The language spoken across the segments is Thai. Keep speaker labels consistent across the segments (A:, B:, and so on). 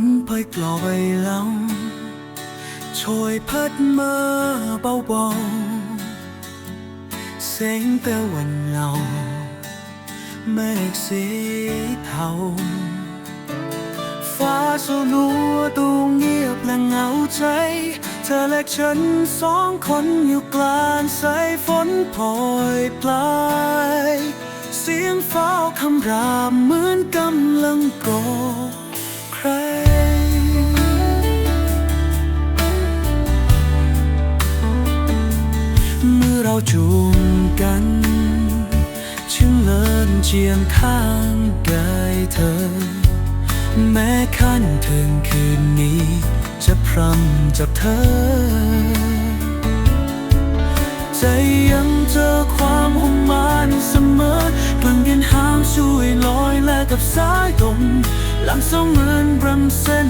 A: นปล่อยกลอยลำช่วยพัดมาเบาๆเสียงตะวันเหลาเมฆสีเทาฟ้าสลัวดูเงียบและเหงาใจ เธอและฉันสองคนอยู่กลางสายฝนโปรยปลายเสียงฟ้าคำรามเหมือนกำลังโกรธ กัน ฉันเลินเจียงข้างกายเธอ แม้ขั้นถึงคืนนี้ จะพรำจับเธอ ใจยังเจอความหุ่มมันเสมอกลั่นกันหามช่วยลอยและกับสายลมหลังสองเหมือนรำเส้น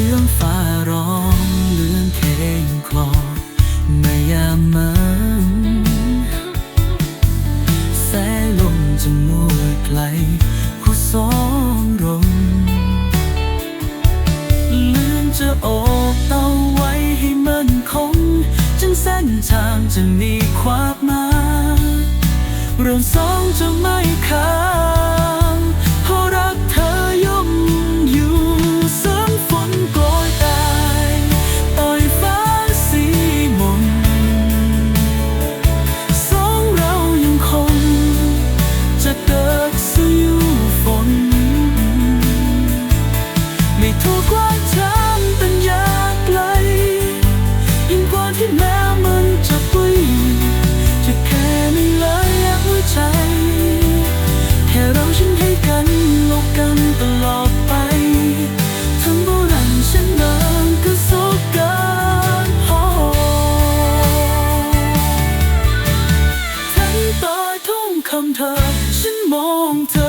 A: สียงฟ้าร้องเลื่อนเพลงคลอในยามมันแสงลมจะมัวไกลคู่สองลมเลืมจะโอบเตาไว้ให้มันคงจึงเส้นทางจะมีความมาเราสองจะไม่ค้าง ฉันให้กันโลกกันตลอดไปทั้งโบราณฉันเดินก็สุกันพอทั้งตายทุ่งคำเธอ ฉันมองเธอ